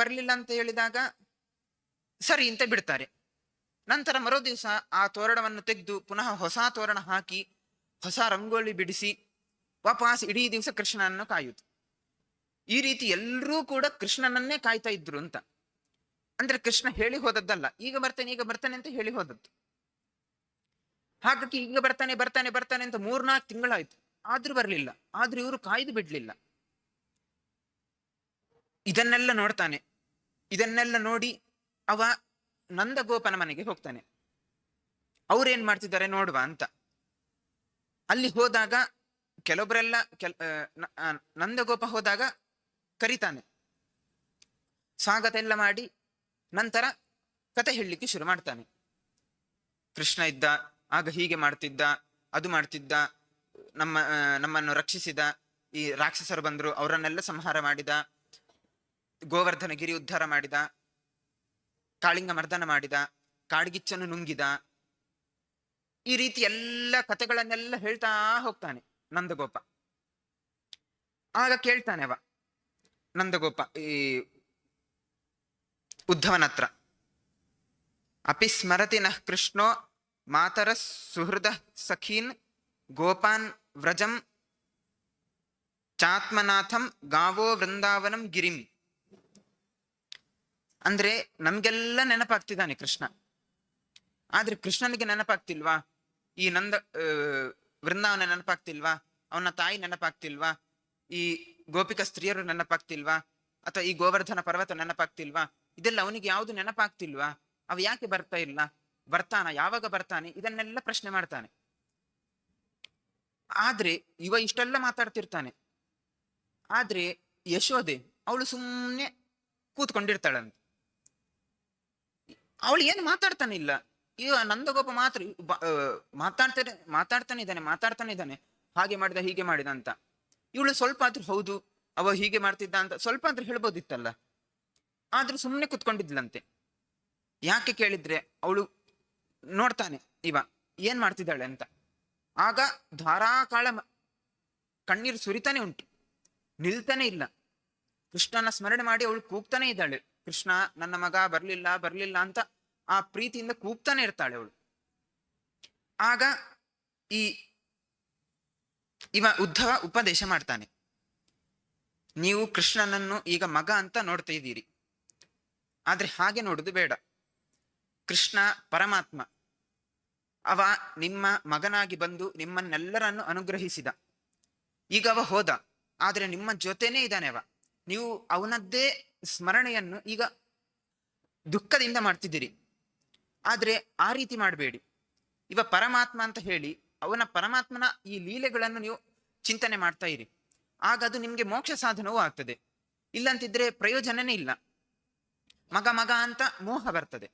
ಬರಲಿಲ್ಲ ಅಂತ ಹೇಳಿದಾಗ, ಸರಿ ಅಂತ ಬಿಡ್ತಾರೆ. ನಂತರ ಮರೋ ದಿವಸ ಆ ತೋರಣವನ್ನು ತೆಗೆದು ಪುನಃ ಹೊಸ ತೋರಣ ಹಾಕಿ, ಹೊಸ ರಂಗೋಲಿ ಬಿಡಿಸಿ, ವಾಪಸ್ ಇಡೀ ದಿವಸ ಕೃಷ್ಣನನ್ನು ಕಾಯುದು ಈ ರೀತಿ ಎಲ್ಲರೂ ಕೂಡ ಕೃಷ್ಣನನ್ನೇ ಕಾಯ್ತಾ ಇದ್ರು ಅಂತ. ಅಂದ್ರೆ ಕೃಷ್ಣ ಹೇಳಿ ಹೋದದ್ದಲ್ಲ, ಈಗ ಬರ್ತಾನೆ ಈಗ ಬರ್ತಾನೆ ಅಂತ ಹೇಳಿ ಹೋದದ್ದು. ಹಾಗಾಗಿ ಈಗ ಬರ್ತಾನೆ ಬರ್ತಾನೆ ಬರ್ತಾನೆ ಅಂತ ಮೂರ್ನಾಲ್ಕು ತಿಂಗಳಾಯ್ತು. ಆದ್ರೂ ಬರಲಿಲ್ಲ, ಆದ್ರೂ ಇವರು ಕಾಯ್ದು ಬಿಡ್ಲಿಲ್ಲ. ಇದನ್ನೆಲ್ಲ ನೋಡ್ತಾನೆ. ಇದನ್ನೆಲ್ಲ ನೋಡಿ ಅವ ನಂದಗೋಪನ ಮನೆಗೆ ಹೋಗ್ತಾನೆ. ಅವ್ರೇನ್ ಮಾಡ್ತಿದ್ದಾರೆ ನೋಡುವ ಅಂತ. ಅಲ್ಲಿ ಹೋದಾಗ ಕೆಲವೊಬ್ಬರೆಲ್ಲ ಕೆಲ್ ನಂದಗೋಪ ಹೋದಾಗ ಕರಿತಾನೆ. ಸ್ವಾಗತ ಎಲ್ಲ ಮಾಡಿ ನಂತರ ಕತೆ ಹೇಳಲಿಕ್ಕೆ ಶುರು ಮಾಡ್ತಾನೆ. ಕೃಷ್ಣ ಇದ್ದ, ಆಗ ಹೀಗೆ ಮಾಡ್ತಿದ್ದ, ಅದು ಮಾಡ್ತಿದ್ದ, ನಮ್ಮ ನಮ್ಮನ್ನು ರಕ್ಷಿಸಿದ, ಈ ರಾಕ್ಷಸರು ಬಂದರು, ಅವರನ್ನೆಲ್ಲ ಸಂಹಾರ ಮಾಡಿದ ಗೋವರ್ಧನಗಿರಿ ಉದ್ಧಾರ ಮಾಡಿದ ಕಾಳಿಂಗ ಮರ್ದನ ಮಾಡಿದ, ಕಾಡ್ಗಿಚ್ಚನ್ನು ನುಂಗಿದ, ಈ ರೀತಿ ಎಲ್ಲ ಕಥೆಗಳನ್ನೆಲ್ಲ ಹೇಳ್ತಾ ಹೋಗ್ತಾನೆ ನಂದಗೋಪ. ಆಗ ಕೇಳ್ತಾನೆ ಅವ, ನಂದಗೋಪ, ಈ ಉದ್ಧವನ ಹತ್ರ. ಅಪಿ ಸ್ಮರತಿ ನಃ ಕೃಷ್ಣೋ, ಮಾತರ ಸುಹೃದ ಸಖೀನ್, ಗೋಪಾನ್ ವ್ರಜಂ, ಚಾತ್ಮನಾಥಂ, ಗಾವೋ ವೃಂದಾವನಂ ಗಿರಿಂ. ಅಂದ್ರೆ ನಮ್ಗೆಲ್ಲ ನೆನಪಾಗ್ತಿದ್ದಾನೆ ಕೃಷ್ಣ. ಆದ್ರೆ ಕೃಷ್ಣನಿಗೆ ನೆನಪಾಗ್ತಿಲ್ವಾ? ಈ ನಂದ ವೃಂದಾವನ ನೆನಪಾಗ್ತಿಲ್ವಾ? ಅವನ ತಾಯಿ ನೆನಪಾಗ್ತಿಲ್ವಾ? ಈ ಗೋಪಿಕ ಸ್ತ್ರೀಯರು ನೆನಪಾಗ್ತಿಲ್ವಾ? ಅಥವಾ ಈ ಗೋವರ್ಧನ ಪರ್ವತ ನೆನಪಾಗ್ತಿಲ್ವಾ? ಇದೆಲ್ಲ ಅವನಿಗೆ ಯಾವುದು ನೆನಪಾಗ್ತಿಲ್ವಾ? ಅವ ಯಾಕೆ ಬರ್ತಾ ಇಲ್ಲ? ಬರ್ತಾನ? ಯಾವಾಗ ಬರ್ತಾನೆ? ಇದನ್ನೆಲ್ಲ ಪ್ರಶ್ನೆ ಮಾಡ್ತಾನೆ. ಆದ್ರೆ ಇವ ಇಷ್ಟೆಲ್ಲ ಮಾತಾಡ್ತಿರ್ತಾನೆ. ಆದ್ರೆ ಯಶೋದೆ ಅವಳು ಸುಮ್ಮನೆ ಕೂತ್ಕೊಂಡಿರ್ತಾಳಂತ. ಅವಳು ಏನು ಮಾತಾಡ್ತಾನೆ ಇಲ್ಲ. ಈಗ ನಂದಗೋಪ ಮಾತ್ರ ಮಾತಾಡ್ತಾನೆ ಮಾತಾಡ್ತಾನೆ ಇದ್ದಾನೆ ಮಾತಾಡ್ತಾನೆ ಇದ್ದಾನೆ. ಹಾಗೆ ಮಾಡಿದ, ಹೀಗೆ ಮಾಡಿದ ಅಂತ. ಇವಳು ಸ್ವಲ್ಪ ಆದ್ರೂ ಹೌದು, ಅವ ಹೀಗೆ ಮಾಡ್ತಿದ್ದ ಅಂತ ಸ್ವಲ್ಪ ಆದ್ರೂ ಹೇಳ್ಬೋದಿತ್ತಲ್ಲ. ಆದ್ರೂ ಸುಮ್ಮನೆ ಕುತ್ಕೊಂಡಿದ್ಲಂತೆ. ಯಾಕೆ ಕೇಳಿದ್ರೆ, ಅವಳು ನೋಡ್ತಾನೆ, ಇವ ಏನ್ ಮಾಡ್ತಿದ್ದಾಳೆ ಅಂತ. ಆಗ ಧಾರಾಕಾಳ ಕಣ್ಣೀರು ಸುರಿತಾನೆ ಉಂಟು. ನಿಲ್ತಾನೆ ಇಲ್ಲ. ಕೃಷ್ಣನ ಸ್ಮರಣೆ ಮಾಡಿ ಅವಳು ಕೂಗ್ತಾನೆ ಇದ್ದಾಳೆ. ಕೃಷ್ಣ, ನನ್ನ ಮಗ ಬರ್ಲಿಲ್ಲ ಬರ್ಲಿಲ್ಲ ಅಂತ ಆ ಪ್ರೀತಿಯಿಂದ ಕೂಗ್ತಾನೆ ಇರ್ತಾಳೆ ಅವಳು. ಆಗ ಈ ಇವ ಉದ್ಧವ ಉಪದೇಶ ಮಾಡ್ತಾನೆ. ನೀವು ಕೃಷ್ಣನನ್ನು ಈಗ ಮಗ ಅಂತ ನೋಡ್ತಾ ಇದ್ದೀರಿ. ಆದ್ರೆ ಹಾಗೆ ನೋಡುದು ಬೇಡ. ಕೃಷ್ಣ ಪರಮಾತ್ಮ. ಅವ ನಿಮ್ಮ ಮಗನಾಗಿ ಬಂದು ನಿಮ್ಮನ್ನೆಲ್ಲರನ್ನು ಅನುಗ್ರಹಿಸಿದ. ಈಗ ಅವ ಹೋದ. ಆದ್ರೆ ನಿಮ್ಮ ಜೊತೆನೇ ಇದ್ದಾನೆ ಅವ. ನೀವು ಅವನದ್ದೇ ಸ್ಮರಣೆಯನ್ನು ಈಗ ದುಃಖದಿಂದ ಮಾಡ್ತಿದ್ದೀರಿ. ಆದ್ರೆ ಆ ರೀತಿ ಮಾಡಬೇಡಿ. ಇವ ಪರಮಾತ್ಮ ಅಂತ ಹೇಳಿ ಅವನ ಪರಮಾತ್ಮನ ಈ ಲೀಲೆಗಳನ್ನು ನೀವು ಚಿಂತನೆ ಮಾಡ್ತಾ ಇರಿ. ಆಗ ಅದು ನಿಮಗೆ ಮೋಕ್ಷ ಸಾಧನವೂ ಆಗ್ತದೆ. ಇಲ್ಲಂತಿದ್ರೆ ಪ್ರಯೋಜನನೇ ಇಲ್ಲ. ಮಗ ಮಗ ಅಂತ ಮೋಹ ಬರ್ತದೆ.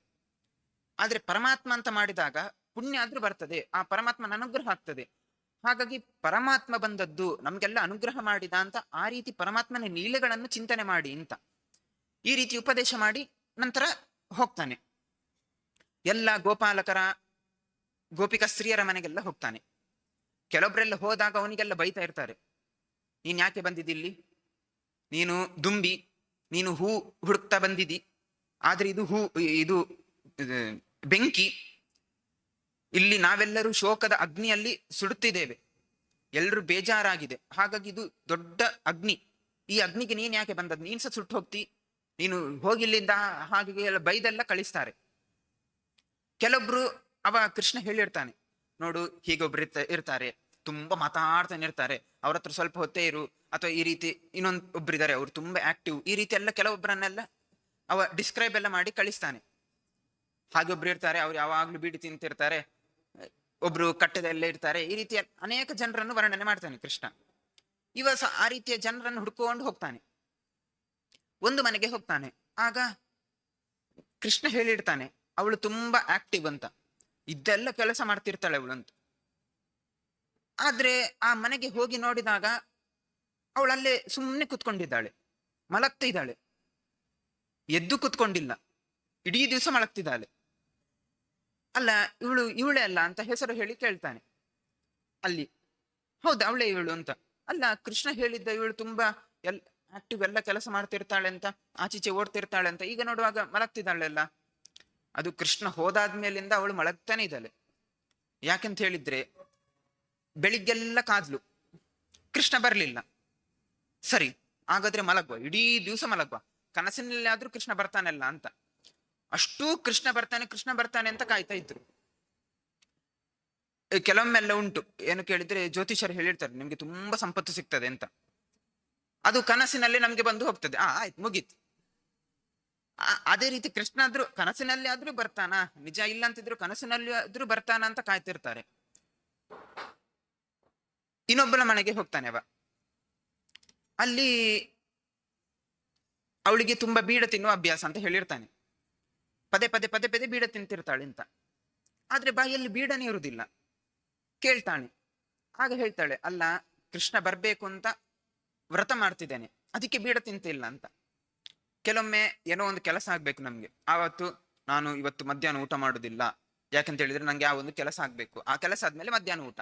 ಆದ್ರೆ ಪರಮಾತ್ಮ ಅಂತ ಮಾಡಿದಾಗ ಪುಣ್ಯ ಆದ್ರೂ ಬರ್ತದೆ. ಆ ಪರಮಾತ್ಮನ ಅನುಗ್ರಹ ಆಗ್ತದೆ. ಹಾಗಾಗಿ ಪರಮಾತ್ಮ ಬಂದದ್ದು ನಮ್ಗೆಲ್ಲ ಅನುಗ್ರಹ ಮಾಡಿದ ಅಂತ ಆ ರೀತಿ ಪರಮಾತ್ಮನ ಲೀಲೆಗಳನ್ನು ಚಿಂತನೆ ಮಾಡಿ ಅಂತ. ಈ ರೀತಿ ಉಪದೇಶ ಮಾಡಿ ನಂತರ ಹೋಗ್ತಾನೆ. ಎಲ್ಲ ಗೋಪಾಲಕರ, ಗೋಪಿಕ ಸ್ತ್ರೀಯರ ಮನೆಗೆಲ್ಲ ಹೋಗ್ತಾನೆ. ಕೆಲವೊಬ್ರೆಲ್ಲ ಹೋದಾಗ ಅವನಿಗೆಲ್ಲ ಬೈತಾ ಇರ್ತಾರೆ. ನೀನ್ ಯಾಕೆ ಬಂದಿದ್ದಿಲ್ಲಿ ನೀನು ದುಂಬಿ, ನೀನು ಹೂ ಹುಡುಕ್ತಾ ಬಂದಿದ್ದಿ. ಆದ್ರೆ ಇದು ಹೂ, ಇದು ಬೆಂಕಿ. ಇಲ್ಲಿ ನಾವೆಲ್ಲರೂ ಶೋಕದ ಅಗ್ನಿಯಲ್ಲಿ ಸುಡುತ್ತಿದ್ದೇವೆ. ಎಲ್ಲರೂ ಬೇಜಾರಾಗಿದೆ. ಹಾಗಾಗಿ ಇದು ದೊಡ್ಡ ಅಗ್ನಿ. ಈ ಅಗ್ನಿಗೆ ನೀನ್ ಯಾಕೆ ಬಂದದ್ದು? ನೀನ್ ಸಹ ಸುಟ್ಟು ಹೋಗ್ತಿ. ನೀನು ಹೋಗಿಲ್ಲಿಂದ ಹಾಗೆ ಎಲ್ಲ ಬೈದೆಲ್ಲ ಕಳಿಸ್ತಾರೆ. ಕೆಲವೊಬ್ರು, ಅವ ಕೃಷ್ಣ ಹೇಳಿರ್ತಾನೆ, ನೋಡು, ಹೀಗೊಬ್ರು ಇರ್ತ- ಇರ್ತಾರೆ, ತುಂಬಾ ಮಾತಾಡ್ತಾನೆ ಇರ್ತಾರೆ, ಅವ್ರ ಹತ್ರ ಸ್ವಲ್ಪ ಹೊತ್ತೇ ಇರು, ಅಥವಾ ಈ ರೀತಿ ಇನ್ನೊಂದ್ ಒಬ್ರಿದ್ದಾರೆ ಅವ್ರು ತುಂಬಾ ಆಕ್ಟಿವ್ ಈ ರೀತಿ ಎಲ್ಲ ಕೆಲವೊಬ್ಬರನ್ನೆಲ್ಲ ಅವ ಡಿಸ್ಕ್ರೈಬ್ ಎಲ್ಲ ಮಾಡಿ ಕಳಿಸ್ತಾನೆ. ಹಾಗೆ ಒಬ್ರು ಇರ್ತಾರೆ, ಅವ್ರು ಯಾವಾಗ್ಲೂ ಬೀಡಿ ತಿಂತಿರ್ತಾರೆ, ಒಬ್ರು ಕಟ್ಟದಲ್ಲೇ ಇರ್ತಾರೆ, ಈ ರೀತಿಯ ಅನೇಕ ಜನರನ್ನು ವರ್ಣನೆ ಮಾಡ್ತಾನೆ ಕೃಷ್ಣ. ಇವ ಆ ರೀತಿಯ ಜನರನ್ನು ಹುಡ್ಕೊಂಡು ಹೋಗ್ತಾನೆ. ಒಂದು ಮನೆಗೆ ಹೋಗ್ತಾನೆ. ಆಗ ಕೃಷ್ಣ ಹೇಳಿರ್ತಾನೆ ಅವಳು ತುಂಬಾ ಆಕ್ಟಿವ್ ಅಂತ. ಇದೆಲ್ಲ ಕೆಲಸ ಮಾಡ್ತಿರ್ತಾಳೆ ಅವಳು ಅಂತ ಆದ್ರೆ ಆ ಮನೆಗೆ ಹೋಗಿ ನೋಡಿದಾಗ ಅವಳಲ್ಲೇ ಸುಮ್ಮನೆ ಕುತ್ಕೊಂಡಿದ್ದಾಳೆ. ಮಲಗ್ತಿದ್ದಾಳೆ. ಎದ್ದು ಕುತ್ಕೊಂಡಿಲ್ಲ. ಇಡೀ ದಿವಸ ಮಲಗ್ತಿದ್ದಾಳೆ. ಅಲ್ಲ, ಇವಳು ಇವಳೇ ಅಲ್ಲ ಅಂತ ಹೆಸರು ಹೇಳಿ ಕೇಳ್ತಾನೆ. ಅಲ್ಲಿ, ಹೌದು, ಅವಳೇ ಇವಳು ಅಂತ. ಅಲ್ಲ, ಕೃಷ್ಣ ಹೇಳಿದ್ದ ಇವಳು ತುಂಬಾ ಎಲ್ ಆಕ್ಟಿವ್ ಎಲ್ಲ ಕೆಲಸ ಮಾಡ್ತಿರ್ತಾಳೆ ಅಂತ, ಆಚೀಚೆ ಓಡ್ತಿರ್ತಾಳೆ ಅಂತ. ಈಗ ನೋಡುವಾಗ ಮಲಗ್ತಿದ್ದಾಳೆಲ್ಲ ಅದು ಕೃಷ್ಣ ಹೋದಾದ್ಮೇಲಿಂದ ಅವಳು ಮಳಗ್ತಾನೆ ಇದ್ದಾಳೆ. ಯಾಕೆಂತ ಹೇಳಿದ್ರೆ, ಬೆಳಿಗ್ಗೆಲ್ಲ ಕಾದ್ಲು. ಕೃಷ್ಣ ಬರ್ಲಿಲ್ಲ. ಸರಿ, ಹಾಗಾದ್ರೆ ಮಲಗುವ. ಇಡೀ ದಿವಸ ಮಲಗುವ. ಕನಸಿನಲ್ಲಿ ಆದ್ರೂ ಕೃಷ್ಣ ಬರ್ತಾನಲ್ಲ ಅಂತ. ಅಷ್ಟೂ ಕೃಷ್ಣ ಬರ್ತಾನೆ ಕೃಷ್ಣ ಬರ್ತಾನೆ ಅಂತ ಕಾಯ್ತಾ ಇದ್ರು. ಕೆಲವೊಮ್ಮೆಲ್ಲ ಉಂಟು. ಏನು ಕೇಳಿದ್ರೆ ಜ್ಯೋತಿಷರು ಹೇಳಿರ್ತಾರೆ, ನಿಮ್ಗೆ ತುಂಬಾ ಸಂಪತ್ತು ಸಿಗ್ತದೆ ಅಂತ. ಅದು ಕನಸಿನಲ್ಲಿ ನಮ್ಗೆ ಬಂದು ಹೋಗ್ತದೆ. ಆ, ಆಯ್ತು, ಮುಗೀತು. ಅದೇ ರೀತಿ ಕೃಷ್ಣ ಆದ್ರೂ ಕನಸಿನಲ್ಲಿ ಆದ್ರೂ ಬರ್ತಾನ? ನಿಜ ಇಲ್ಲ ಅಂತಿದ್ರು ಕನಸಿನಲ್ಲಿ ಆದ್ರೂ ಬರ್ತಾನ ಅಂತ ಕಾಯ್ತಿರ್ತಾರೆ. ಇನ್ನೊಬ್ಬನ ಮನೆಗೆ ಹೋಗ್ತಾನೆ ಅವ. ಅಲ್ಲಿ ಅವಳಿಗೆ ತುಂಬಾ ಬೀಡ ತಿನ್ನುವ ಅಭ್ಯಾಸ ಅಂತ ಹೇಳಿರ್ತಾನೆ. ಪದೇ ಪದೇ ಪದೇ ಪದೇ ಬೀಡ ತಿಂತಿರ್ತಾಳೆ ಅಂತ. ಆದ್ರೆ ಬಾಯಲ್ಲಿ ಬೀಡನೇ ಇರುವುದಿಲ್ಲ ಕೇಳ್ತಾಳೆ ಆಗ ಹೇಳ್ತಾಳೆ, ಅಲ್ಲ, ಕೃಷ್ಣ ಬರ್ಬೇಕು ಅಂತ ವ್ರತ ಮಾಡ್ತಿದ್ದೇನೆ. ಅದಕ್ಕೆ ಬೀಡ ತಿಂತಿಲ್ಲ ಅಂತ. ಕೆಲವೊಮ್ಮೆ ಏನೋ ಒಂದು ಕೆಲಸ ಆಗ್ಬೇಕು ನಮ್ಗೆ. ಆವತ್ತು ನಾನು ಇವತ್ತು ಮಧ್ಯಾಹ್ನ ಊಟ ಮಾಡೋದಿಲ್ಲ. ಯಾಕಂತ ಹೇಳಿದ್ರೆ ನಂಗೆ ಆ ಒಂದು ಕೆಲಸ ಆಗ್ಬೇಕು. ಆ ಕೆಲಸ ಆದ್ಮೇಲೆ ಮಧ್ಯಾಹ್ನ ಊಟ.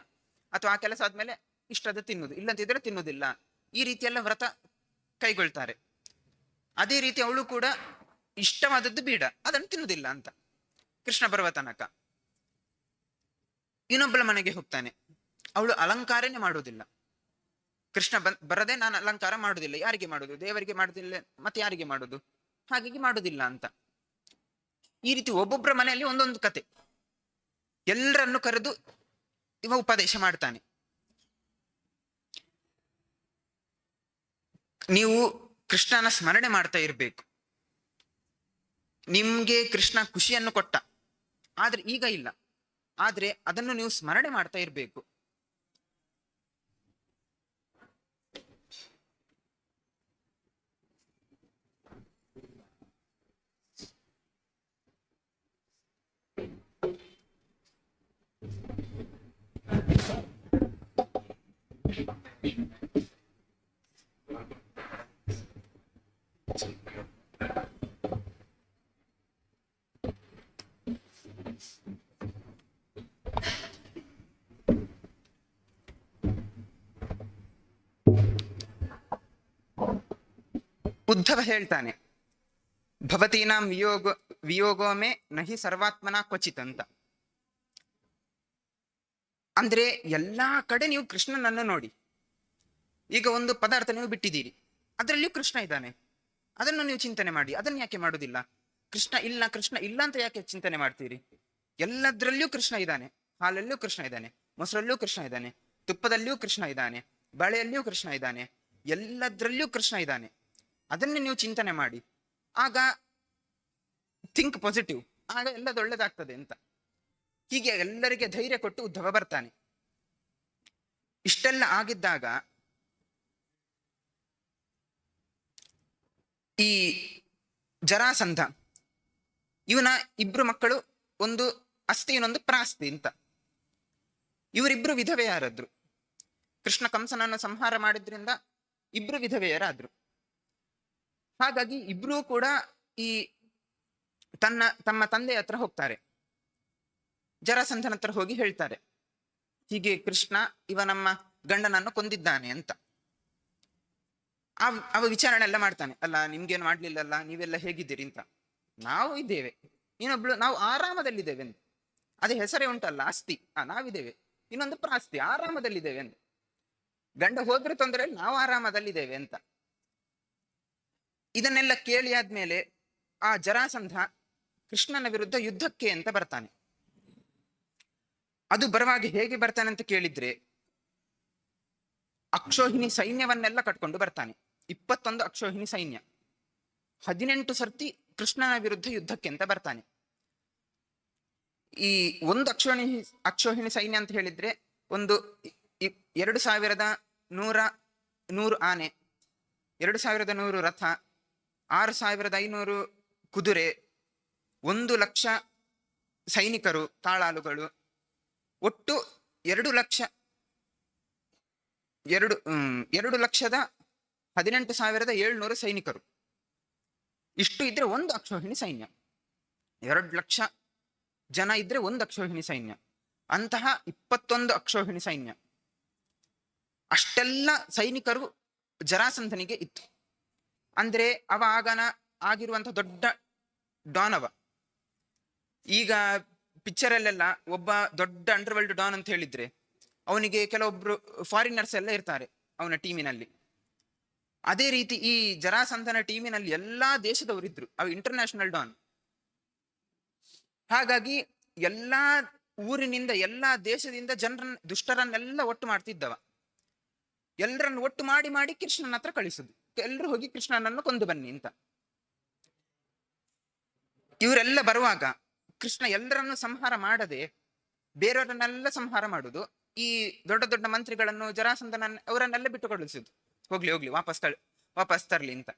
ಅಥವಾ ಆ ಕೆಲಸ ಆದ್ಮೇಲೆ ಇಷ್ಟದ ತಿನ್ನುದು. ಇಲ್ಲಂತಿದ್ರೆ ತಿನ್ನುದಿಲ್ಲ. ಈ ರೀತಿ ಎಲ್ಲ ವ್ರತ ಕೈಗೊಳ್ತಾರೆ. ಅದೇ ರೀತಿ ಅವಳು ಕೂಡ ಇಷ್ಟವಾದದ್ದು ಬೀಡ. ಅದನ್ನು ತಿನ್ನುವುದಿಲ್ಲ ಅಂತ. ಕೃಷ್ಣ ಬರುವ ತನಕ ಇನ್ನೊಬ್ಬಳ ಮನೆಗೆ ಹೋಗ್ತಾನೆ. ಅವಳು ಅಲಂಕಾರನೇ ಮಾಡುವುದಿಲ್ಲ ಕೃಷ್ಣ ಬರದೆ ನಾನು ಅಲಂಕಾರ ಮಾಡುದಿಲ್ಲ. ಯಾರಿಗೆ ಮಾಡುದು? ದೇವರಿಗೆ ಮಾಡುದಿಲ್ಲ, ಮತ್ತೆ ಯಾರಿಗೆ ಮಾಡುದು? ಹಾಗಾಗಿ ಮಾಡುದಿಲ್ಲ ಅಂತ. ಈ ರೀತಿ ಒಬ್ಬೊಬ್ಬರ ಮನೆಯಲ್ಲಿ ಒಂದೊಂದು ಕತೆ. ಎಲ್ಲರನ್ನು ಕರೆದು ಇವ ಉಪದೇಶ ಮಾಡ್ತಾನೆ. ನೀವು ಕೃಷ್ಣನ ಸ್ಮರಣೆ ಮಾಡ್ತಾ ಇರ್ಬೇಕು. ನಿಮ್ಗೆ ಕೃಷ್ಣ ಖುಷಿಯನ್ನು ಕೊಟ್ಟ. ಆದ್ರೆ ಈಗ ಇಲ್ಲ. ಆದ್ರೆ ಅದನ್ನು ನೀವು ಸ್ಮರಣೆ ಮಾಡ್ತಾ ಇರ್ಬೇಕು. ಉದ್ಧವ ಹೇಳ್ತಾನೆ. ಭವತೀನಾಂ ವಿಯೋಗ, ವಿಯೋಗೋಮೆ ನಹಿ ಸರ್ವಾತ್ಮನ ಕ್ವಚಿತ್ ಅಂತ ಅಂದ್ರೆ ಎಲ್ಲಾ ಕಡೆ ನೀವು ಕೃಷ್ಣನನ್ನು ನೋಡಿ. ಈಗ ಒಂದು ಪದಾರ್ಥ ನೀವು ಬಿಟ್ಟಿದ್ದೀರಿ. ಅದರಲ್ಲಿಯೂ ಕೃಷ್ಣ ಇದ್ದಾನೆ. ಅದನ್ನು ನೀವು ಚಿಂತನೆ ಮಾಡಿ. ಅದನ್ನು ಯಾಕೆ ಮಾಡುದಿಲ್ಲ ಕೃಷ್ಣ ಇಲ್ಲ ಕೃಷ್ಣ ಇಲ್ಲ ಅಂತ ಯಾಕೆ ಚಿಂತನೆ ಮಾಡ್ತೀರಿ? ಎಲ್ಲದ್ರಲ್ಲಿಯೂ ಕೃಷ್ಣ ಇದ್ದಾನೆ. ಹಾಲಲ್ಲೂ ಕೃಷ್ಣ ಇದ್ದಾನೆ. ಮೊಸರಲ್ಲೂ ಕೃಷ್ಣ ಇದ್ದಾನೆ. ತುಪ್ಪದಲ್ಲಿಯೂ ಕೃಷ್ಣ ಇದ್ದಾನೆ. ಬಳೆಯಲ್ಲಿಯೂ ಕೃಷ್ಣ ಇದ್ದಾನೆ. ಎಲ್ಲದ್ರಲ್ಲಿಯೂ ಕೃಷ್ಣ ಇದ್ದಾನೆ. ಅದನ್ನು ನೀವು ಚಿಂತನೆ ಮಾಡಿ. ಆಗ ಥಿಂಕ್ ಪಾಸಿಟಿವ್ ಆಗ ಎಲ್ಲದು ಒಳ್ಳೇದಾಗ್ತದೆ ಅಂತ. ಹೀಗೆ ಎಲ್ಲರಿಗೆ ಧೈರ್ಯ ಕೊಟ್ಟು ಉದ್ಧವ ಬರ್ತಾನೆ. ಇಷ್ಟೆಲ್ಲ ಆಗಿದ್ದಾಗ ಈ ಜರಾಸಂಧ, ಇವನ ಇಬ್ರು ಮಕ್ಕಳು ಒಂದು ಅಸ್ತಿ ಇನ್ನೊಂದು ಪ್ರಾಸ್ತಿ ಅಂತ. ಇವರಿಬ್ರು ವಿಧವೆಯರಾದ್ರು. ಕೃಷ್ಣ ಕಂಸನನ್ನು ಸಂಹಾರ ಮಾಡಿದ್ರಿಂದ ಇಬ್ರು ವಿಧವೆಯರಾದ್ರು. ಹಾಗಾಗಿ ಇಬ್ರು ಕೂಡ ಈ ತನ್ನ, ತಮ್ಮ ತಂದೆ ಹತ್ರ ಹೋಗ್ತಾರೆ. ಜರಾಸಂಧನ ಹತ್ರ ಹೋಗಿ ಹೇಳ್ತಾರೆ. ಹೀಗೆ ಕೃಷ್ಣ ಇವ ನಮ್ಮ ಗಂಡನನ್ನು ಕೊಂದಿದ್ದಾನೆ ಅಂತ. ಅವ ವಿಚಾರಣೆ ಎಲ್ಲ ಮಾಡ್ತಾನೆ. ಅಲ್ಲ, ನಿಮ್ಗೇನು ಮಾಡ್ಲಿಲ್ಲಲ್ಲ, ನೀವೆಲ್ಲ ಹೇಗಿದ್ದೀರಿ ಅಂತ. ನಾವು ಇದ್ದೇವೆ. ಇನ್ನೊಬ್ಳು ನಾವು ಆರಾಮದಲ್ಲಿದ್ದೇವೆ ಅಂತ ಅದೇ ಹೆಸರೇ ಉಂಟಲ್ಲ, ಆಸ್ತಿ. ಆ, ನಾವಿದ್ದೇವೆ. ಇನ್ನೊಂದು ಪ್ರಾಸ್ತಿ, ಆರಾಮದಲ್ಲಿದ್ದೇವೆ ಅಂತ ಗಂಡ ಹೋದ್ರೆ ತೊಂದರೆ ನಾವು ಆರಾಮದಲ್ಲಿದ್ದೇವೆ ಅಂತ. ಇದನ್ನೆಲ್ಲ ಕೇಳಿ ಆದ್ಮೇಲೆ ಆ ಜರಾಸಂಧ ಕೃಷ್ಣನ ವಿರುದ್ಧ ಯುದ್ಧಕ್ಕೆ ಅಂತ ಬರ್ತಾನೆ. ಅದು ಬರವಾಗಿ ಹೇಗೆ ಬರ್ತಾನೆ ಅಂತ ಕೇಳಿದ್ರೆ ಅಕ್ಷೋಹಿಣಿ ಸೈನ್ಯವನ್ನೆಲ್ಲ ಕಟ್ಕೊಂಡು ಬರ್ತಾನೆ. ಇಪ್ಪತ್ತೊಂದು ಅಕ್ಷೋಹಿಣಿ ಸೈನ್ಯ. ಹದಿನೆಂಟು ಸರ್ತಿ ಕೃಷ್ಣನ ವಿರುದ್ಧ ಯುದ್ಧಕ್ಕೆ ಅಂತ ಬರ್ತಾನೆ. ಈ ಒಂದು ಅಕ್ಷೋಹಿಣಿ ಅಕ್ಷೋಹಿಣಿ ಸೈನ್ಯ ಅಂತ ಹೇಳಿದ್ರೆ ಒಂದು ಎರಡು ಸಾವಿರದ ನೂರ ನೂರು ಆನೆ, ಎರಡು ಸಾವಿರದ ನೂರು ರಥ ಆರು ಸಾವಿರದ ಐನೂರು ಕುದುರೆ, ಒಂದು ಲಕ್ಷ ಸೈನಿಕರು, ತಾಳಾಳುಗಳು, ಒಟ್ಟು ಎರಡು ಲಕ್ಷ, ಎರಡು ಎರಡು ಲಕ್ಷದ ಹದಿನೆಂಟು ಸಾವಿರದ ಏಳ್ನೂರು ಸೈನಿಕರು. ಇಷ್ಟು ಇದ್ರೆ ಒಂದು ಅಕ್ಷೋಹಿಣಿ ಸೈನ್ಯ. ಎರಡು ಲಕ್ಷ ಜನ ಇದ್ರೆ ಒಂದು ಅಕ್ಷೋಹಿಣಿ ಸೈನ್ಯ. ಅಂತಹ ಇಪ್ಪತ್ತೊಂದು ಅಕ್ಷೋಹಿಣಿ ಸೈನ್ಯ. ಅಷ್ಟೆಲ್ಲ ಸೈನಿಕರು ಜರಾಸಂಧನಿಗೆ ಇತ್ತು. ಅಂದ್ರೆ ಅವ ಆಗನ ಆಗಿರುವಂತ ದೊಡ್ಡ ಡಾನ್ ಅವ. ಈಗ ಪಿಕ್ಚರ್ ಅಲ್ಲೆಲ್ಲ ಒಬ್ಬ ದೊಡ್ಡ ಅಂಡರ್ ವರ್ಲ್ಡ್ ಡಾನ್ ಅಂತ ಹೇಳಿದ್ರೆ, ಅವನಿಗೆ ಕೆಲವೊಬ್ರು ಫಾರಿನರ್ಸ್ ಎಲ್ಲ ಇರ್ತಾರೆ ಅವನ ಟೀಮಿನಲ್ಲಿ ಅದೇ ರೀತಿ ಈ ಜರಾಸಂಧನ ಟೀಮಿನಲ್ಲಿ ಎಲ್ಲಾ ದೇಶದವರಿದ್ರು ಅವ ಇಂಟರ್ನ್ಯಾಷನಲ್ ಡಾನ್. ಹಾಗಾಗಿ ಎಲ್ಲಾ ಊರಿನಿಂದ, ಎಲ್ಲಾ ದೇಶದಿಂದ ಜನರನ್ನ ದುಷ್ಟರನ್ನೆಲ್ಲ ಒಟ್ಟು ಮಾಡ್ತಿದ್ದವ. ಎಲ್ಲರನ್ನು ಒಟ್ಟು ಮಾಡಿ ಮಾಡಿ ಕೃಷ್ಣನ ಹತ್ರ ಕಳಿಸುದು. ಎಲ್ಲರೂ ಹೋಗಿ ಕೃಷ್ಣನನ್ನು ಕೊಂದು ಬನ್ನಿ ಅಂತ. ಇವರೆಲ್ಲ ಬರುವಾಗ ಕೃಷ್ಣ ಎಲ್ಲರನ್ನು ಸಂಹಾರ ಮಾಡದೆ ಬೇರೆಯವರನ್ನೆಲ್ಲ ಸಂಹಾರ ಮಾಡುದು. ಈ ದೊಡ್ಡ ದೊಡ್ಡ ಮಂತ್ರಿಗಳನ್ನು ಜರಾಸಂದನ ಅವರನ್ನೆಲ್ಲ ಬಿಟ್ಟು ಹೋಗ್ಲಿ ಹೋಗ್ಲಿ, ವಾಪಸ್ ತಳ್, ವಾಪಸ್ ತರ್ಲಿ ಅಂತ.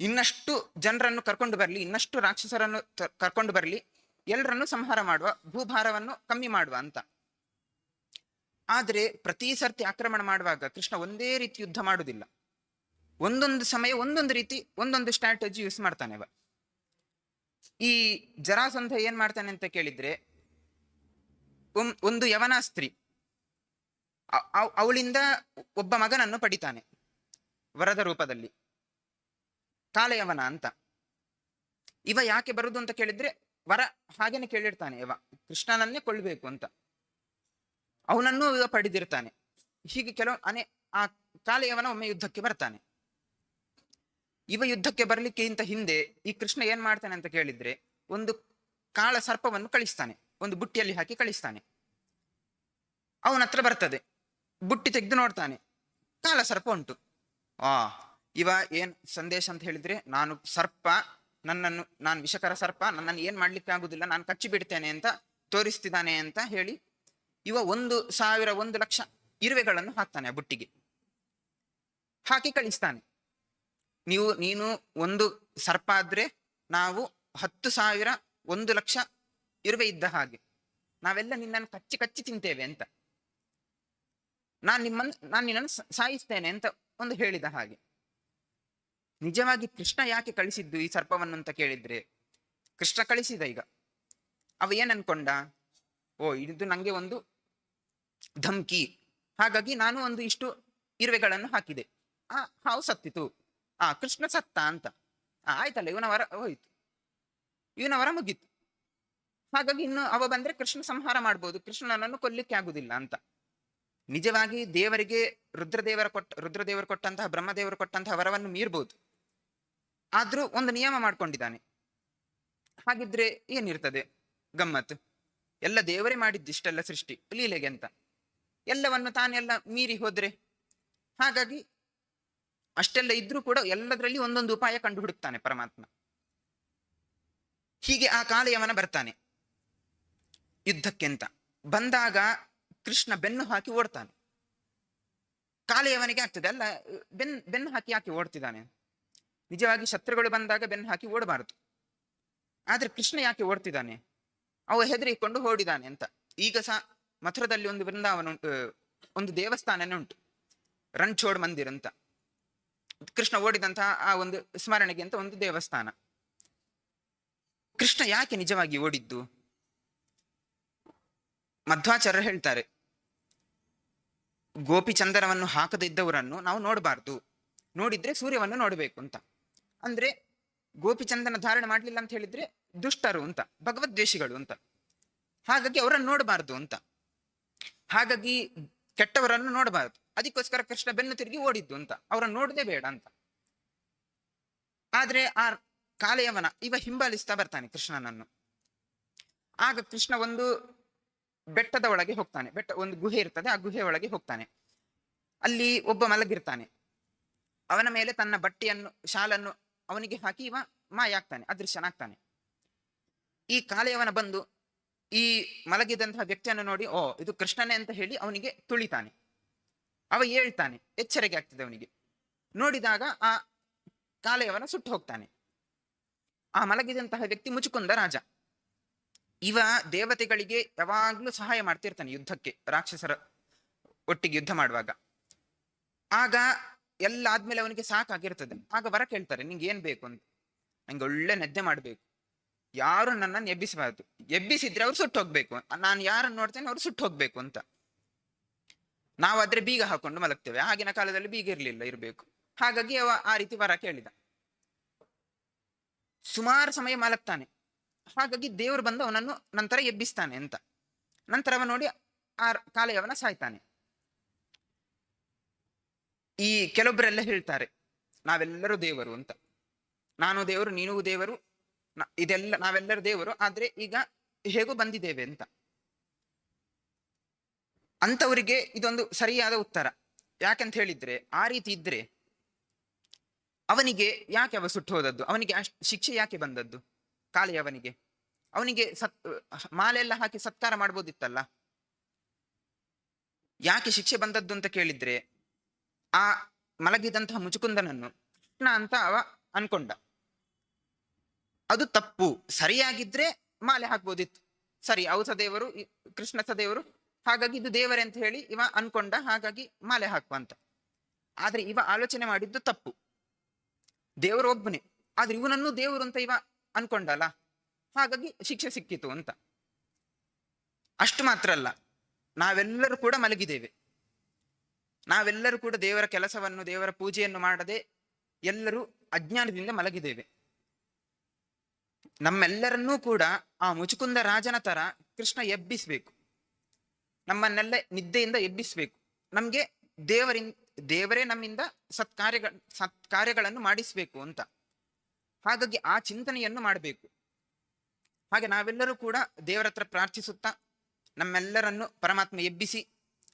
ಇನ್ನಷ್ಟು ಜನರನ್ನು ಕರ್ಕೊಂಡು ಬರ್ಲಿ, ಇನ್ನಷ್ಟು ರಾಕ್ಷಸರನ್ನು ಕರ್ಕೊಂಡು ಬರ್ಲಿ, ಎಲ್ಲರನ್ನು ಸಂಹಾರ ಮಾಡುವ, ಭೂಭಾರವನ್ನು ಕಮ್ಮಿ ಮಾಡುವ ಅಂತ. ಆದ್ರೆ ಪ್ರತಿ ಸರ್ತಿ ಆಕ್ರಮಣ ಮಾಡುವಾಗ ಕೃಷ್ಣ ಒಂದೇ ರೀತಿ ಯುದ್ಧ ಮಾಡುವುದಿಲ್ಲ ಒಂದೊಂದು ಸಮಯ, ಒಂದೊಂದು ರೀತಿ, ಒಂದೊಂದು ಸ್ಟ್ರಾಟಜಿ ಯೂಸ್ ಮಾಡ್ತಾನೆ ಅವ ಈ ಜರಾಸಂಧ ಏನ್ ಮಾಡ್ತಾನೆ ಅಂತ ಕೇಳಿದ್ರೆ ಒಂದು ಯವನ ಸ್ತ್ರೀ, ಅ- ಅವಳಿಂದ ಒಬ್ಬ ಮಗನನ್ನು ಪಡಿತಾನೆ, ವರದ ರೂಪದಲ್ಲಿ. ಕಾಲಯವನ ಅಂತ. ಇವ ಯಾಕೆ ಬರುದು ಅಂತ ಕೇಳಿದ್ರೆ, ವರ ಹಾಗೇನೆ ಕೇಳಿರ್ತಾನೆ ಇವ, ಕೃಷ್ಣನನ್ನೇ ಕೊಳ್ಬೇಕು ಅಂತ. ಅವನನ್ನು ಇವ ಪಡೆದಿರ್ತಾನೆ. ಹೀಗೆ ಕೆಲವು, ಅನೇ, ಆ ಕಾಲಯವನ ಒಮ್ಮೆ ಯುದ್ಧಕ್ಕೆ ಬರ್ತಾನೆ. ಇವ ಯುದ್ಧಕ್ಕೆ ಬರಲಿಕ್ಕೆ ಇಂತ ಹಿಂದೆ ಈ ಕೃಷ್ಣ ಏನ್ ಮಾಡ್ತಾನೆ ಅಂತ ಕೇಳಿದ್ರೆ ಒಂದು ಕಾಳ ಸರ್ಪವನ್ನು ಕಳಿಸ್ತಾನೆ, ಒಂದು ಬುಟ್ಟಿಯಲ್ಲಿ ಹಾಕಿ ಕಳಿಸ್ತಾನೆ. ಅವನ ಹತ್ರ ಬರ್ತದೆ, ಬುಟ್ಟಿ ತೆಗೆದು ನೋಡ್ತಾನೆ ಕಾಲ ಸರ್ಪ ಉಂಟು. ಆ, ಇವ ಏನ್ ಸಂದೇಶ ಅಂತ ಹೇಳಿದ್ರೆ, ನಾನು ಸರ್ಪ, ನನ್ನನ್ನು, ನಾನು ವಿಷಕರ ಸರ್ಪ, ನನ್ನನ್ನು ಏನ್ ಮಾಡ್ಲಿಕ್ಕೆ ಆಗುದಿಲ್ಲ, ನಾನು ಕಚ್ಚಿ ಬಿಡ್ತೇನೆ ಅಂತ ತೋರಿಸ್ತಿದ್ದಾನೆ ಅಂತ ಹೇಳಿ ಇವ ಒಂದು ಸಾವಿರ ಒಂದು ಲಕ್ಷ ಇರುವೆಗಳನ್ನು ಹಾಕ್ತಾನೆ ಆ ಬುಟ್ಟಿಗೆ. ಹಾಕಿ ಕಳಿಸ್ತಾನೆ. ನೀವು, ನೀನು ಒಂದು ಸರ್ಪ ಆದ್ರೆ ನಾವು ಹತ್ತು ಸಾವಿರ ಒಂದು ಲಕ್ಷ ಇರುವೆ ಇದ್ದ ಹಾಗೆ. ನಾವೆಲ್ಲ ನಿನ್ನನ್ನು ಕಚ್ಚಿ ಕಚ್ಚಿ ತಿಂತೇವೆ ಅಂತ. ನಾನು ನಿಮ್ಮನ್ನು ನಾನು ನಿನ್ನನ್ನು ಸಾಯಿಸ್ತೇನೆ ಅಂತ ಒಂದು ಹೇಳಿದ ಹಾಗೆ. ನಿಜವಾಗಿ ಕೃಷ್ಣ ಯಾಕೆ ಕಳಿಸಿದ್ದು ಈ ಸರ್ಪವನ್ನು ಅಂತ ಕೇಳಿದ್ರೆ, ಕೃಷ್ಣ ಕಳಿಸಿದ ಈಗ. ಅವ ಏನ್ ಅನ್ಕೊಂಡ? ಓ, ಇದು ನಂಗೆ ಒಂದು ಧಮ್ಕಿ. ಹಾಗಾಗಿ ನಾನು ಒಂದು ಇಷ್ಟು ಇರುವೆಗಳನ್ನು ಹಾಕಿದೆ. ಆ, ಹಾವು ಸತ್ತಿತು. ಆ, ಕೃಷ್ಣ ಸತ್ತ ಅಂತ. ಆಯ್ತಲ್ಲ, ಇವನ ವರ ಹೋಯ್ತು. ಇವನ ವರ ಮುಗೀತು. ಹಾಗಾಗಿ ಇನ್ನು ಅವ ಬಂದ್ರೆ ಕೃಷ್ಣ ಸಂಹಾರ ಮಾಡ್ಬೋದು. ಕೃಷ್ಣನನ್ನು ಕೊಲ್ಲಿಕ್ಕೆ ಆಗುದಿಲ್ಲ ಅಂತ. ನಿಜವಾಗಿ ದೇವರಿಗೆ ರುದ್ರದೇವರ ಕೊಟ್ಟ, ರುದ್ರದೇವರು ಕೊಟ್ಟಂತಹ, ಬ್ರಹ್ಮದೇವರು ಕೊಟ್ಟಂತಹ ವರವನ್ನು ಮೀರ್ಬೋದು. ಆದ್ರೂ ಒಂದು ನಿಯಮ ಮಾಡ್ಕೊಂಡಿದ್ದಾನೆ. ಹಾಗಿದ್ರೆ ಏನಿರ್ತದೆ? ಗಮ್ಮತ್ ಎಲ್ಲ ದೇವರೇ ಮಾಡಿದ್ದು ಇಷ್ಟೆಲ್ಲ ಸೃಷ್ಟಿ, ಲೀಲೆಗೆ ಅಂತ. ಎಲ್ಲವನ್ನು ತಾನೆಲ್ಲ ಮೀರಿ ಹೋದ್ರೆ? ಹಾಗಾಗಿ ಅಷ್ಟೆಲ್ಲ ಇದ್ರೂ ಕೂಡ ಎಲ್ಲದರಲ್ಲಿ ಒಂದೊಂದು ಉಪಾಯ ಕಂಡು ಹುಡುಕ್ತಾನೆ ಪರಮಾತ್ಮ. ಹೀಗೆ ಆ ಕಾಲಯವನ ಬರ್ತಾನೆ. ಯುದ್ಧಕ್ಕೆ ಅಂತ ಬಂದಾಗ ಕೃಷ್ಣ ಬೆನ್ನು ಹಾಕಿ ಓಡ್ತಾನೆ. ಕಾಲಯವನಿಗೆ ಆಗ್ತದೆ, ಅಲ್ಲ, ಬೆನ್, ಬೆನ್ನು ಹಾಕಿ ಯಾಕೆ ಓಡ್ತಿದ್ದಾನೆ? ನಿಜವಾಗಿ ಶತ್ರುಗಳು ಬಂದಾಗ ಬೆನ್ನು ಹಾಕಿ ಓಡಬಾರದು. ಆದ್ರೆ ಕೃಷ್ಣ ಯಾಕೆ ಓಡ್ತಿದ್ದಾನೆ? ಅವ ಹೆದರಿಕೊಂಡು ಓಡಿದಾನೆ ಅಂತ. ಈಗ ಸಹ ಮಥುರದಲ್ಲಿ ಒಂದು ವೃಂದಾವನ ಒಂದು ದೇವಸ್ಥಾನನೇ ಉಂಟು. ರಣ್ಚೋಡ್ ಮಂದಿರ್ ಅಂತ. ಕೃಷ್ಣ ಓಡಿದಂತಹ ಆ ಒಂದು ಸ್ಮರಣೆಗೆ ಅಂತ ಒಂದು ದೇವಸ್ಥಾನ. ಕೃಷ್ಣ ಯಾಕೆ ನಿಜವಾಗಿ ಓಡಿದ್ದು? ಮಧ್ವಾಚಾರ್ಯರು ಹೇಳ್ತಾರೆ, ಗೋಪಿ ಚಂದನವನ್ನು ಹಾಕದಿದ್ದವರನ್ನು ನಾವು ನೋಡಬಾರ್ದು. ನೋಡಿದ್ರೆ ಸೂರ್ಯವನ್ನು ನೋಡಬೇಕು ಅಂತ. ಅಂದ್ರೆ ಗೋಪಿ ಧಾರಣೆ ಮಾಡಲಿಲ್ಲ ಅಂತ ಹೇಳಿದ್ರೆ ದುಷ್ಟರು ಅಂತ, ಭಗವದ್ವೇಷಿಗಳು ಅಂತ. ಹಾಗಾಗಿ ಅವರನ್ನು ನೋಡಬಾರ್ದು ಅಂತ. ಹಾಗಾಗಿ ಕೆಟ್ಟವರನ್ನು ನೋಡಬಾರದು. ಅದಕ್ಕೋಸ್ಕರ ಕೃಷ್ಣ ಬೆನ್ನು ತಿರುಗಿ ಓಡಿದ್ದು ಅಂತ. ಅವರನ್ನು ನೋಡದೆ ಬೇಡ ಅಂತ. ಆದ್ರೆ ಆ ಕಾಲೆಯವನ, ಇವ ಹಿಂಬಾಲಿಸ್ತಾ ಬರ್ತಾನೆ ಕೃಷ್ಣನನ್ನು. ಆಗ ಕೃಷ್ಣ ಒಂದು ಬೆಟ್ಟದ ಒಳಗೆ ಹೋಗ್ತಾನೆ. ಬೆಟ್ಟ, ಒಂದು ಗುಹೆ ಇರ್ತದೆ, ಆ ಗುಹೆ ಒಳಗೆ ಹೋಗ್ತಾನೆ. ಅಲ್ಲಿ ಒಬ್ಬ ಮಲಗಿರ್ತಾನೆ. ಅವನ ಮೇಲೆ ತನ್ನ ಬಟ್ಟೆಯನ್ನು, ಶಾಲನ್ನು ಅವನಿಗೆ ಹಾಕಿ ಇವ ಮಾಯಾಗ್ತಾನೆ ಅದೃಶ್ಯನಾಗ್ತಾನೆ. ಈ ಕಾಲೆಯವನ ಬಂದು ಈ ಮಲಗಿದಂತಹ ವ್ಯಕ್ತಿಯನ್ನು ನೋಡಿ, ಓ, ಇದು ಕೃಷ್ಣನೇ ಅಂತ ಹೇಳಿ ಅವನಿಗೆ ತುಳಿತಾನೆ. ಅವ ಹೇಳ್ತಾನೆ, ಎಚ್ಚರಿಕೆ ಆಗ್ತದೆ ಅವನಿಗೆ. ನೋಡಿದಾಗ ಆ ಕಾಲೆಯವನ ಸುಟ್ಟು ಹೋಗ್ತಾನೆ. ಆ ಮಲಗಿದಂತಹ ವ್ಯಕ್ತಿ ಮುಚುಕುಂದ ರಾಜ. ಇವ ದೇವತೆಗಳಿಗೆ ಯಾವಾಗ್ಲೂ ಸಹಾಯ ಮಾಡ್ತಿರ್ತಾನೆ ಯುದ್ಧಕ್ಕೆ, ರಾಕ್ಷಸರ ಒಟ್ಟಿಗೆ ಯುದ್ಧ ಮಾಡುವಾಗ. ಆಗ ಎಲ್ಲ ಆದ್ಮೇಲೆ ಅವನಿಗೆ ಸಾಕಾಗಿರ್ತದೆ. ಆಗ ವರ ಕೇಳ್ತಾರೆ, ನಿಂಗೆ ಏನ್ ಬೇಕು? ಅಂತ. ನಂಗೆ ಒಳ್ಳೆ ನಿದ್ದೆ ಮಾಡ್ಬೇಕು. ಯಾರು ನನ್ನನ್ನು ಎಬ್ಬಿಸಬಾರ್ದು. ಎಬ್ಬಿಸಿದ್ರೆ ಅವ್ರು ಸುಟ್ಟು ಹೋಗ್ಬೇಕು. ನಾನು ಯಾರನ್ನು ನೋಡ್ತೇನೆ ಅವ್ರು ಸುಟ್ಟು ಹೋಗ್ಬೇಕು ಅಂತ. ನಾವಾದ್ರೆ ಬೀಗ ಹಾಕೊಂಡು ಮಲಗ್ತೇವೆ. ಆಗಿನ ಕಾಲದಲ್ಲಿ ಬೀಗ ಇರಲಿಲ್ಲ, ಇರಬೇಕು. ಹಾಗಾಗಿ ಅವ ಆ ರೀತಿ ವರ ಕೇಳಿದ. ಸುಮಾರು ಸಮಯ ಮಲಗ್ತಾನೆ. ಹಾಗಾಗಿ ದೇವರು ಬಂದು ಅವನನ್ನು ನಂತರ ಎಬ್ಬಿಸ್ತಾನೆ ಅಂತ. ನಂತರ ಅವ ನೋಡಿ ಆ ಕಾಲೆಯವನ ಸಾಯ್ತಾನೆ. ಈ ಕೆಲವೊಬ್ಬರೆಲ್ಲ ಹೇಳ್ತಾರೆ, ನಾವೆಲ್ಲರೂ ದೇವರು ಅಂತ. ನಾನು ದೇವರು, ನೀನು ದೇವರು ಇದೆಲ್ಲ ನಾವೆಲ್ಲರೂ ದೇವರು, ಆದ್ರೆ ಈಗ ಹೇಗೋ ಬಂದಿದ್ದೇವೆ ಅಂತ. ಅಂತವರಿಗೆ ಇದೊಂದು ಸರಿಯಾದ ಉತ್ತರ. ಯಾಕಂತ ಹೇಳಿದ್ರೆ, ಆ ರೀತಿ ಇದ್ರೆ ಅವನಿಗೆ ಯಾಕೆ ಅವ ಸುಟ್ಟು ಹೋದದ್ದು? ಅವನಿಗೆ ಶಿಕ್ಷೆ ಯಾಕೆ ಬಂದದ್ದು? ಕಾಲಿ ಅವನಿಗೆ. ಅವನಿಗೆ ಸತ್, ಮಾಲೆ ಎಲ್ಲ ಹಾಕಿ ಸತ್ಕಾರ ಮಾಡ್ಬೋದಿತ್ತಲ್ಲ? ಯಾಕೆ ಶಿಕ್ಷೆ ಬಂದದ್ದು ಅಂತ ಕೇಳಿದ್ರೆ, ಆ ಮಲಗಿದಂತಹ ಮುಚುಕುಂದನನ್ನು ಅಂತ ಅವ ಅನ್ಕೊಂಡ. ಅದು ತಪ್ಪು. ಸರಿಯಾಗಿದ್ರೆ ಮಾಲೆ ಹಾಕ್ಬೋದಿತ್ತು. ಸರಿ ಔಸ ದೇವರು ಕೃಷ್ಣ ಸದೇವರು ದೇವರು ಹಾಗಾಗಿ ಇದು ದೇವರೇ ಅಂತ ಹೇಳಿ ಇವ ಅನ್ಕೊಂಡ, ಹಾಗಾಗಿ ಮಾಲೆ ಹಾಕುವ ಅಂತ. ಆದ್ರೆ ಇವ ಆಲೋಚನೆ ಮಾಡಿದ್ದು ತಪ್ಪು. ದೇವರು ಒಬ್ಬನೇ ಆದ್ರೆ ಇವನನ್ನು ದೇವರು ಅಂತ ಇವ ಅನ್ಕೊಂಡಲ್ಲ. ಹಾಗಾಗಿ ಶಿಕ್ಷೆ ಸಿಕ್ಕಿತು ಅಂತ. ಅಷ್ಟು ಮಾತ್ರ ಅಲ್ಲ. ನಾವೆಲ್ಲರೂ ಕೂಡ ಮಲಗಿದ್ದೇವೆ. ನಾವೆಲ್ಲರೂ ಕೂಡ ದೇವರ ಕೆಲಸವನ್ನು, ದೇವರ ಪೂಜೆಯನ್ನು ಮಾಡದೆ ಎಲ್ಲರೂ ಅಜ್ಞಾನದಿಂದ ಮಲಗಿದ್ದೇವೆ. ನಮ್ಮೆಲ್ಲರನ್ನೂ ಕೂಡ ಆ ಮುಚುಕುಂದ ರಾಜನ ತರ ಕೃಷ್ಣ ಎಬ್ಬಿಸ್ಬೇಕು. ನಮ್ಮನ್ನೆಲ್ಲ ನಿದ್ದೆಯಿಂದ ಎಬ್ಬಿಸ್ಬೇಕು. ನಮ್ಗೆ ದೇವರಿನ್ ದೇವರೇ ನಮ್ಮಿಂದ ಸತ್ಕಾರ್ಯಗಳ ಸತ್ಕಾರ್ಯಗಳನ್ನು ಮಾಡಿಸ್ಬೇಕು ಅಂತ. ಹಾಗಾಗಿ ಆ ಚಿಂತನೆಯನ್ನು ಮಾಡಬೇಕು. ಹಾಗೆ ನಾವೆಲ್ಲರೂ ಕೂಡ ದೇವರ ಹತ್ರ ಪ್ರಾರ್ಥಿಸುತ್ತಾ, ನಮ್ಮೆಲ್ಲರನ್ನು ಪರಮಾತ್ಮ ಎಬ್ಬಿಸಿ,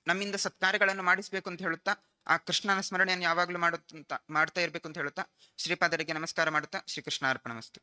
ನಮ್ಮಿಂದ ಸತ್ಕಾರ್ಯಗಳನ್ನು ಮಾಡಿಸ್ಬೇಕು ಅಂತ ಹೇಳುತ್ತಾ, ಆ ಕೃಷ್ಣನ ಸ್ಮರಣೆಯನ್ನು ಯಾವಾಗಲೂ ಮಾಡುತ್ತ, ಮಾಡ್ತಾ ಇರಬೇಕು ಅಂತ ಹೇಳುತ್ತಾ, ಶ್ರೀಪಾದರಿಗೆ ನಮಸ್ಕಾರ ಮಾಡುತ್ತಾ ಶ್ರೀಕೃಷ್ಣ ಅರ್ಪಣಮಸ್ತು